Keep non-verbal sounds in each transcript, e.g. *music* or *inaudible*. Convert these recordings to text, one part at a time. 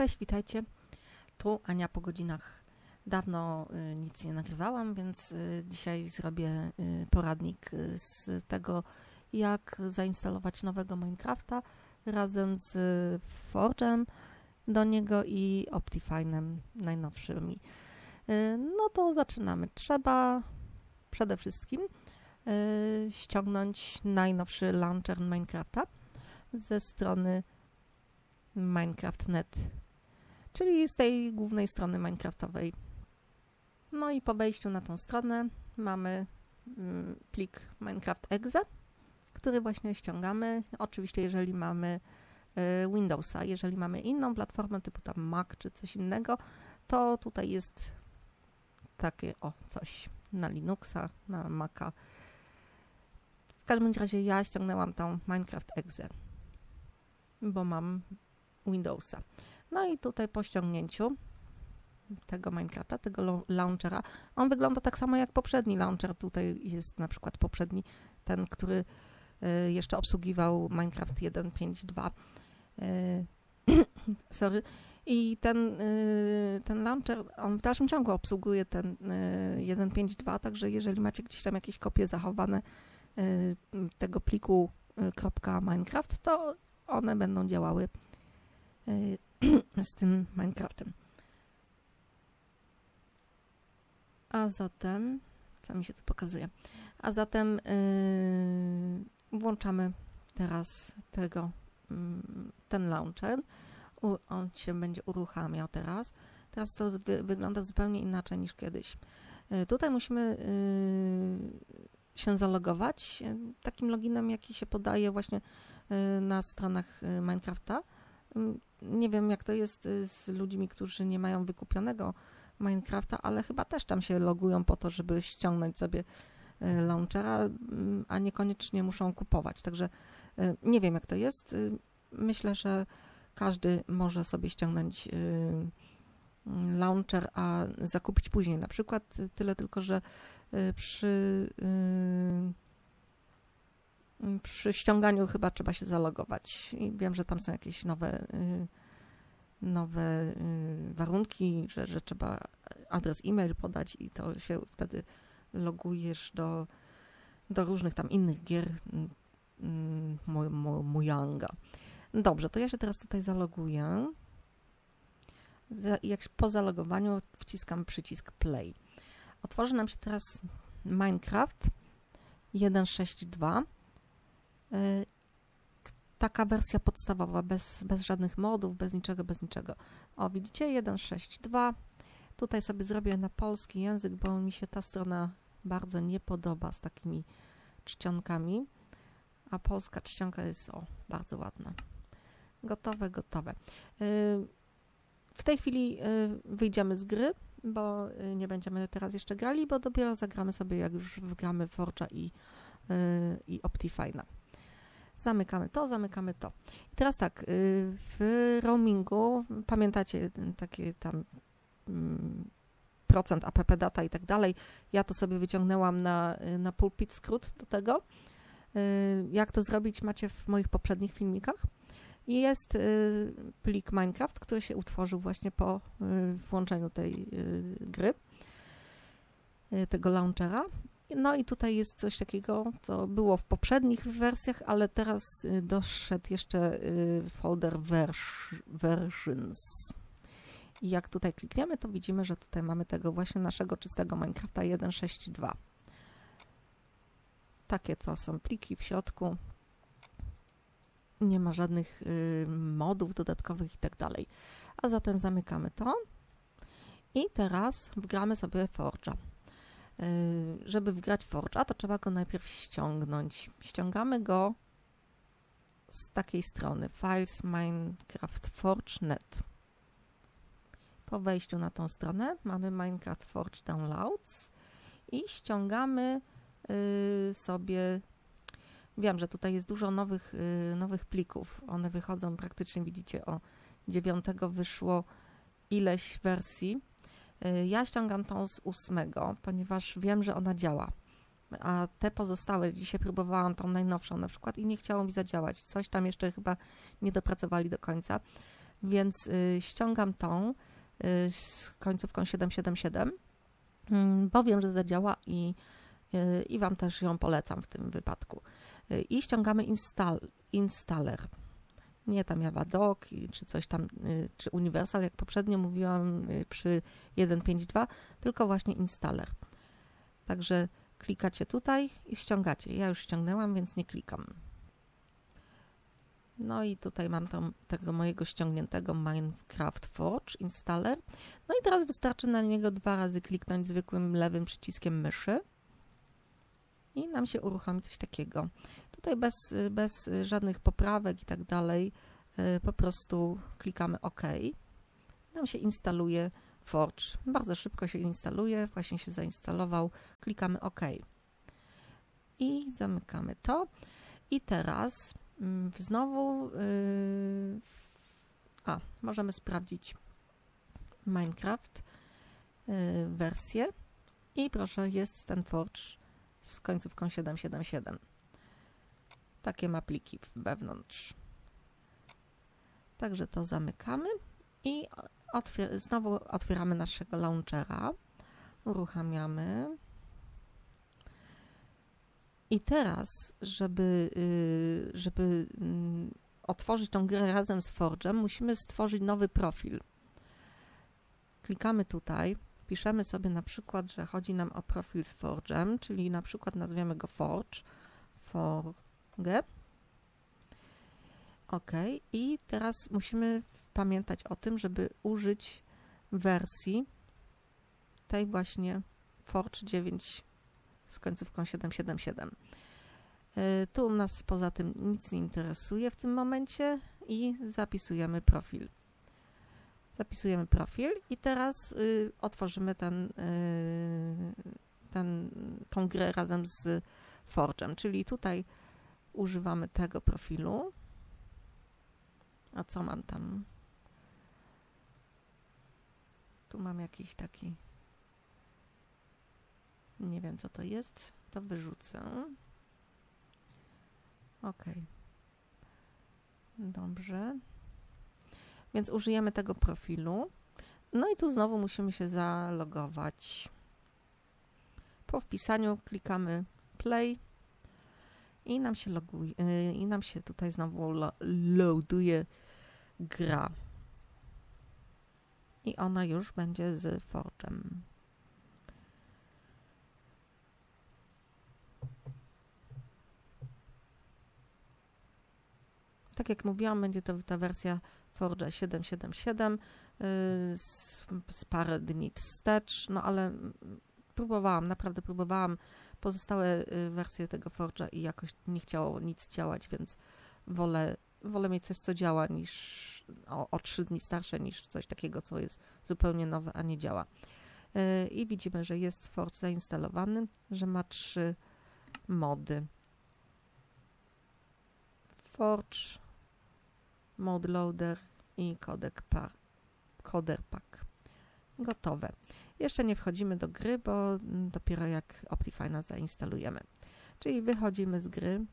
Cześć, witajcie. Tu Ania po godzinach. Dawno y, nic nie nagrywałam, więc y, dzisiaj zrobię y, poradnik z tego, jak zainstalować nowego Minecrafta razem z Forge'em do niego i Optifine'em najnowszymi. No to zaczynamy. Trzeba przede wszystkim ściągnąć najnowszy launcher Minecrafta ze strony Minecraft.net, czyli z tej głównej strony Minecraftowej. No i po wejściu na tą stronę mamy mm, plik Minecraft Exe, który właśnie ściągamy. Oczywiście, jeżeli mamy y, Windowsa, jeżeli mamy inną platformę typu tam Mac czy coś innego, to tutaj jest takie o coś na Linuxa, na Maca. W każdym razie ja ściągnęłam tą Minecraft Exe, bo mam Windowsa. No i tutaj po ściągnięciu tego Minecrafta, tego launchera, on wygląda tak samo jak poprzedni launcher. Tutaj jest na przykład poprzedni, ten, który y, jeszcze obsługiwał Minecraft 1.5.2. Y, *clears throat* sorry. I ten, y, ten launcher, on w dalszym ciągu obsługuje ten y, 1.5.2, także jeżeli macie gdzieś tam jakieś kopie zachowane tego pliku .minecraft, to one będą działały *clears throat* z tym Minecraftem. A zatem, co mi się tu pokazuje? A zatem yy, włączamy teraz tego, mm, ten launcher. U, on się będzie uruchamiał teraz. Teraz to wy, wygląda zupełnie inaczej niż kiedyś. Yy, tutaj musimy yy, się zalogować yy, takim loginem, jaki się podaje właśnie yy, na stronach yy, Minecrafta. Yy, nie wiem, jak to jest y, z ludźmi, którzy nie mają wykupionego Minecrafta, ale chyba też tam się logują po to, żeby ściągnąć sobie y, launchera, mm, a niekoniecznie muszą kupować. Także y, nie wiem, jak to jest. Myślę, że każdy może sobie ściągnąć mm, launcher, a zakupić później. Na przykład tyle tylko, że przy przy ściąganiu chyba trzeba się zalogować. I wiem, że tam są jakieś nowe, y, nowe y, warunki, że, że trzeba adres e-mail podać i to się wtedy logujesz do, do różnych tam innych gier mm, mm, Mo- Mo- Mojanga. Dobrze, to ja się teraz tutaj zaloguję. Za- Jak po zalogowaniu wciskam przycisk play. Otworzy nam się teraz Minecraft 1.6.2 Y, taka wersja podstawowa, bez, bez żadnych modów, bez niczego, bez niczego. O, widzicie, 1.6.2. Tutaj sobie zrobię na polski język, bo mi się ta strona bardzo nie podoba z takimi czcionkami, a polska czcionka jest, o, bardzo ładna. Gotowe, gotowe. Y, W tej chwili y, wyjdziemy z gry, bo y, nie będziemy teraz jeszcze grali, bo dopiero zagramy sobie, jak już wgramy Forge'a i, y, i Optifine'a. Zamykamy to, zamykamy to. I teraz tak, y, w roamingu, pamiętacie takie tam mm, procent app data i tak dalej, ja to sobie wyciągnęłam na, y, na pulpit skrót do tego. Y, Jak to zrobić macie w moich poprzednich filmikach. I jest y, plik Minecraft, który się utworzył właśnie po y, włączeniu tej y, gry, y, tego launchera. No i tutaj jest coś takiego, co było w poprzednich wersjach, ale teraz y, doszedł jeszcze y, folder vers- versions. I jak tutaj klikniemy, to widzimy, że tutaj mamy tego właśnie naszego czystego Minecrafta 1.6.2. Takie to są pliki w środku. Nie ma żadnych y, modów dodatkowych i tak dalej. A zatem zamykamy to. I teraz wgramy sobie Forge'a. Y, żeby wgrać Forge'a, to trzeba go najpierw ściągnąć. Ściągamy go z takiej strony Files Minecraft Forge.net. Po wejściu na tą stronę mamy Minecraft Forge Downloads i ściągamy y, sobie. Wiem, że tutaj jest dużo nowych, y, nowych plików. One wychodzą praktycznie, widzicie, o 9 wyszło ileś wersji. Y, Ja ściągam tą z ósmego, ponieważ wiem, że ona działa. A te pozostałe, dzisiaj próbowałam tą najnowszą na przykład i nie chciało mi zadziałać. Coś tam jeszcze chyba nie dopracowali do końca. Więc y, ściągam tą y, z końcówką 777, mm, bo wiem, że zadziała i, i Wam też ją polecam w tym wypadku. I ściągamy install, installer. Nie tam Java czy coś tam, czy Universal, jak poprzednio mówiłam przy 1.5.2, tylko właśnie installer. Także klikacie tutaj i ściągacie. Ja już ściągnęłam, więc nie klikam. No i tutaj mam tam tego mojego ściągniętego Minecraft Forge installer. No i teraz wystarczy na niego dwa razy kliknąć zwykłym lewym przyciskiem myszy. I nam się uruchomi coś takiego. Tutaj bez, bez żadnych poprawek i tak dalej, y, po prostu klikamy OK. Nam się instaluje Forge. Bardzo szybko się instaluje, właśnie się zainstalował. Klikamy OK. I zamykamy to. I teraz Mm, znowu, yy, a, możemy sprawdzić Minecraft yy, wersję i proszę, jest ten Forge z końcówką 777. Takie ma pliki wewnątrz. Także to zamykamy i otwier znowu otwieramy naszego launchera. Uruchamiamy. I teraz, żeby, y, żeby mm, otworzyć tą grę razem z Forge'em, musimy stworzyć nowy profil. Klikamy tutaj, piszemy sobie na przykład, że chodzi nam o profil z Forge'em, czyli na przykład nazwiemy go Forge, Forge. OK. I teraz musimy pamiętać o tym, żeby użyć wersji tej właśnie Forge 9 z końcówką 777. E, tu nas poza tym nic nie interesuje w tym momencie i zapisujemy profil. Zapisujemy profil i teraz y, otworzymy ten, y, ten, tą grę razem z Forge'em, czyli tutaj używamy tego profilu. A co mam tam? Tu mam jakiś taki nie wiem, co to jest. To wyrzucę. OK. Dobrze. Więc użyjemy tego profilu. No i tu znowu musimy się zalogować. Po wpisaniu klikamy play i nam się loguje, y, i nam się tutaj znowu loaduje gra. I ona już będzie z Forge'em. Tak jak mówiłam, będzie to ta wersja Forge 777 z, z parę dni wstecz, no ale próbowałam, naprawdę próbowałam pozostałe y, wersje tego Forge'a i jakoś nie chciało nic działać, więc wolę, wolę mieć coś, co działa niż o, o 3 dni starsze niż coś takiego, co jest zupełnie nowe, a nie działa. Y, I widzimy, że jest Forge zainstalowany, że ma trzy mody. Forge Mode Loader i Coder Pack. Gotowe. Jeszcze nie wchodzimy do gry, bo dopiero jak Optifine zainstalujemy. Czyli wychodzimy z gry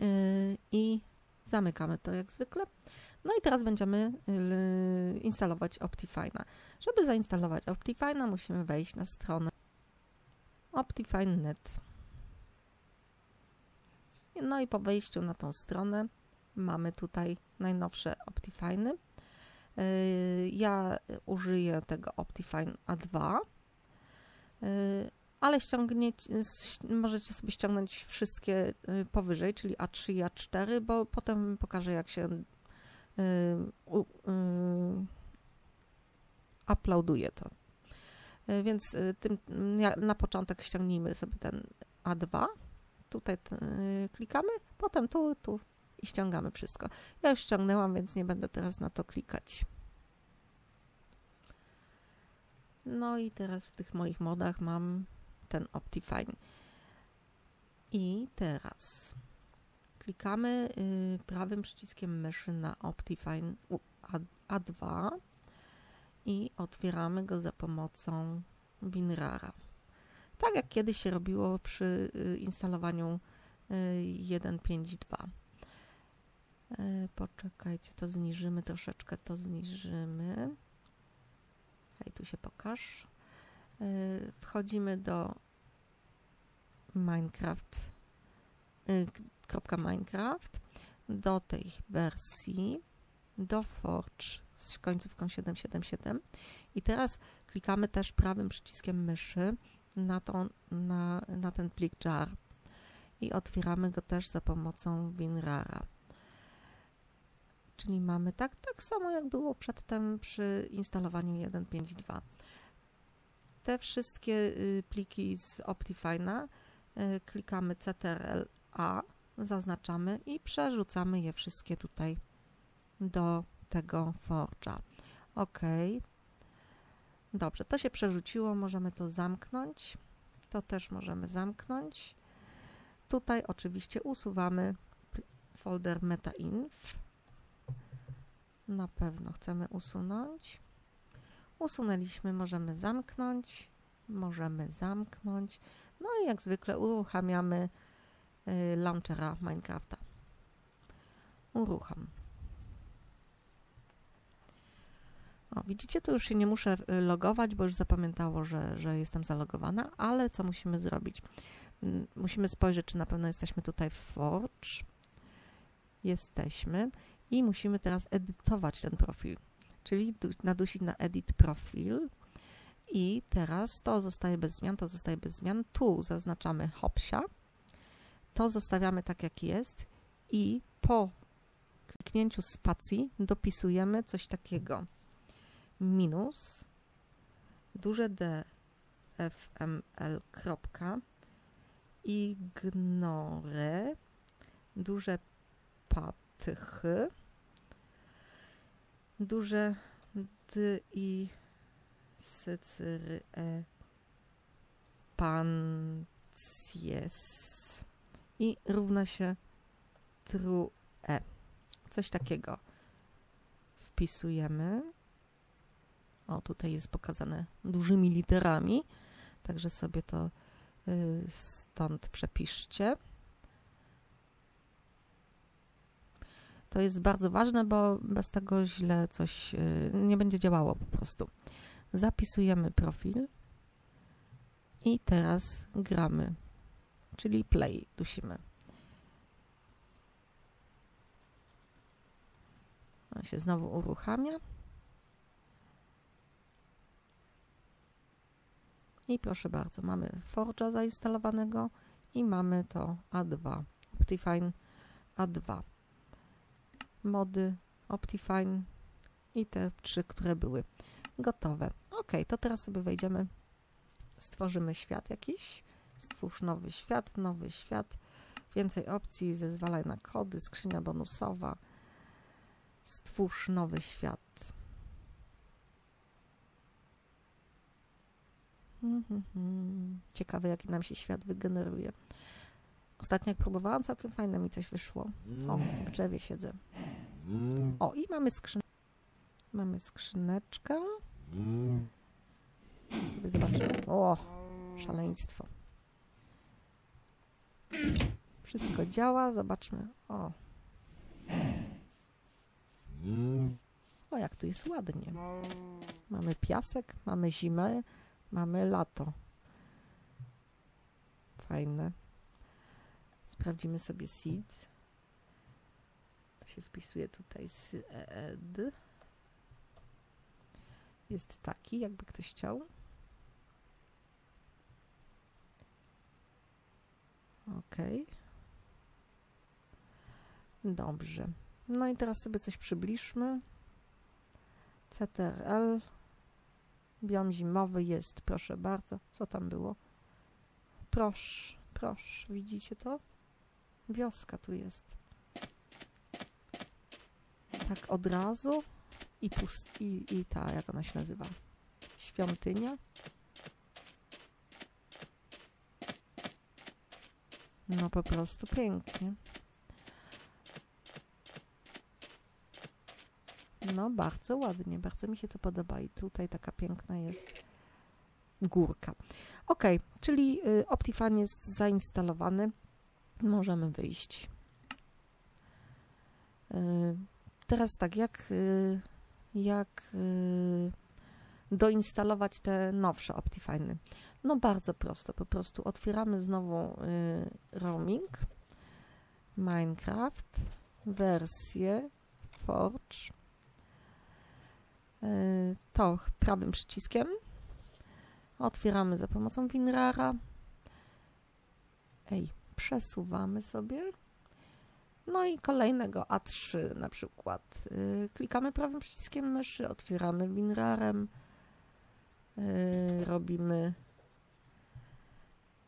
yy, i zamykamy to jak zwykle. No i teraz będziemy yy, instalować Optifine'a. Żeby zainstalować Optifine'a musimy wejść na stronę Optifine.net. No i po wejściu na tą stronę mamy tutaj najnowsze Optifine. Y, ja użyję tego Optifine A2, y, ale możecie sobie ściągnąć wszystkie y, powyżej, czyli A3 i A4, bo potem pokażę jak się uploaduje to. Więc tym, na początek ściągnijmy sobie ten A2. Tutaj klikamy, potem tu, tu i ściągamy wszystko. Ja już ściągnęłam, więc nie będę teraz na to klikać. No i teraz w tych moich modach mam ten Optifine. I teraz klikamy y, prawym przyciskiem myszy na Optifine A2 i otwieramy go za pomocą WinRara. Tak jak kiedyś się robiło przy y, instalowaniu 1.5.2. E, poczekajcie, to zniżymy troszeczkę, to zniżymy. Hej, tu się pokaż. E, wchodzimy do Minecraft, kropka Minecraft, do tej wersji, do Forge z końcówką 777 i teraz klikamy też prawym przyciskiem myszy na, tą, na, na ten plik jar i otwieramy go też za pomocą WinRara. Czyli mamy tak, tak samo jak było przedtem przy instalowaniu 1.5.2. Te wszystkie y, pliki z Optifine'a y, klikamy CTRL-A, zaznaczamy i przerzucamy je wszystkie tutaj do tego Forge'a. OK. Dobrze, to się przerzuciło, możemy to zamknąć. To też możemy zamknąć. Tutaj oczywiście usuwamy folder metainf. Na pewno chcemy usunąć. Usunęliśmy, możemy zamknąć. Możemy zamknąć. No i jak zwykle uruchamiamy y, launchera Minecrafta. Urucham. O, widzicie, tu już się nie muszę y, logować, bo już zapamiętało, że, że jestem zalogowana, ale co musimy zrobić? Mm, musimy spojrzeć, czy na pewno jesteśmy tutaj w Forge. Jesteśmy i musimy teraz edytować ten profil, czyli nadusić na Edit Profil. I teraz to zostaje bez zmian, to zostaje bez zmian. Tu zaznaczamy Hopsia, to zostawiamy tak jak jest. I po kliknięciu spacji dopisujemy coś takiego. Minus duże D fml kropka. Ignore duże duże d i sycyry e pancies i równa się true. Coś takiego wpisujemy. O, tutaj jest pokazane dużymi literami, także sobie to y, stąd przepiszcie. To jest bardzo ważne, bo bez tego źle coś y, nie będzie działało po prostu. Zapisujemy profil i teraz gramy, czyli play dusimy. On się znowu uruchamia. I proszę bardzo, mamy Forge'a zainstalowanego i mamy to A2, Optifine A2. Mody Optifine i te trzy, które były gotowe. Ok, to teraz sobie wejdziemy, stworzymy świat jakiś. Stwórz nowy świat, nowy świat. Więcej opcji, zezwalaj na kody, skrzynia bonusowa. Stwórz nowy świat. Ciekawe, jaki nam się świat wygeneruje. Ostatnio jak próbowałam, całkiem fajne mi coś wyszło. O, w drzewie siedzę. O, i mamy skrzyneczkę. Mamy skrzyneczkę. Sobie zobaczymy. O, szaleństwo. Wszystko działa. Zobaczmy. O. O, jak to jest ładnie. Mamy piasek, mamy zimę, mamy lato. Fajne. Sprawdzimy sobie seed. To się wpisuje tutaj seed. Jest taki, jakby ktoś chciał. Ok. Dobrze. No i teraz sobie coś przybliżmy. CTRL Biom zimowy jest, proszę bardzo. Co tam było? Proszę, proszę, widzicie to? Wioska tu jest. Tak od razu. I, pust i, i ta, jak ona się nazywa? Świątynia. No po prostu pięknie. No, bardzo ładnie, bardzo mi się to podoba i tutaj taka piękna jest górka. Ok, czyli y, Optifine jest zainstalowany. Możemy wyjść. Teraz tak, jak, jak doinstalować te nowsze Optifine? No bardzo prosto, po prostu otwieramy znowu roaming, Minecraft, wersję, Forge, to prawym przyciskiem otwieramy za pomocą WinRara, ej, przesuwamy sobie no i kolejnego A3 na przykład. Yy, klikamy prawym przyciskiem myszy, otwieramy WinRarem, yy, robimy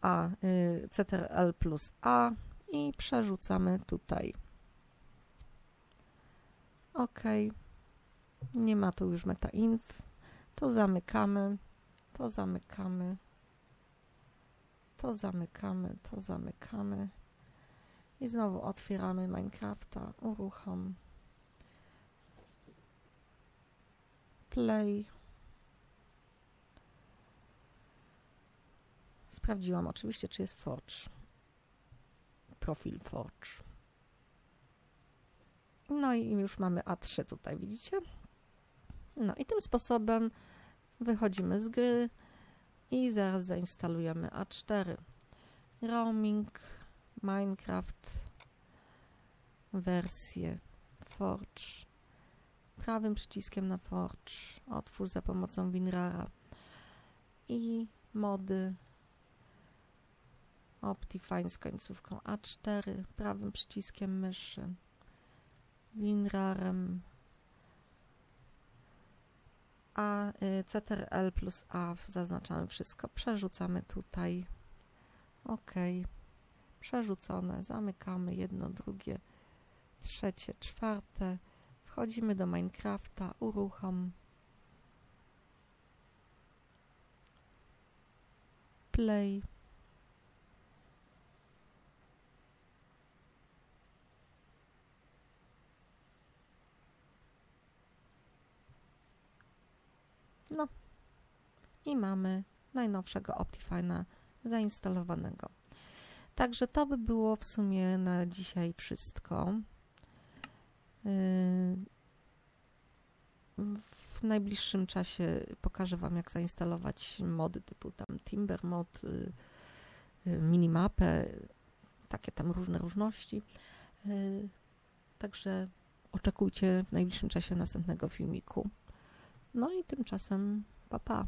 A, yy, CTRL plus A i przerzucamy tutaj. OK. Nie ma tu już metainf. To zamykamy, to zamykamy, to zamykamy, to zamykamy. I znowu otwieramy Minecrafta, uruchom. Play. Sprawdziłam oczywiście, czy jest Forge. Profil Forge. No i już mamy A3 tutaj, widzicie? No i tym sposobem wychodzimy z gry i zaraz zainstalujemy A4. Roaming Minecraft wersję Forge. Prawym przyciskiem na Forge otwórz za pomocą WinRara i mody Optifine z końcówką A4 prawym przyciskiem myszy WinRarem a y, CTRL plus A zaznaczamy wszystko, przerzucamy tutaj. OK przerzucone, zamykamy jedno, drugie, trzecie, czwarte, wchodzimy do Minecrafta, uruchom, play, No i mamy najnowszego Optifine'a zainstalowanego. Także to by było w sumie na dzisiaj wszystko. Yy, w najbliższym czasie pokażę Wam, jak zainstalować mody typu tam Timber Mod, yy, yy, Minimapę, takie tam różne różności. Także oczekujcie w najbliższym czasie następnego filmiku. No i tymczasem pa pa.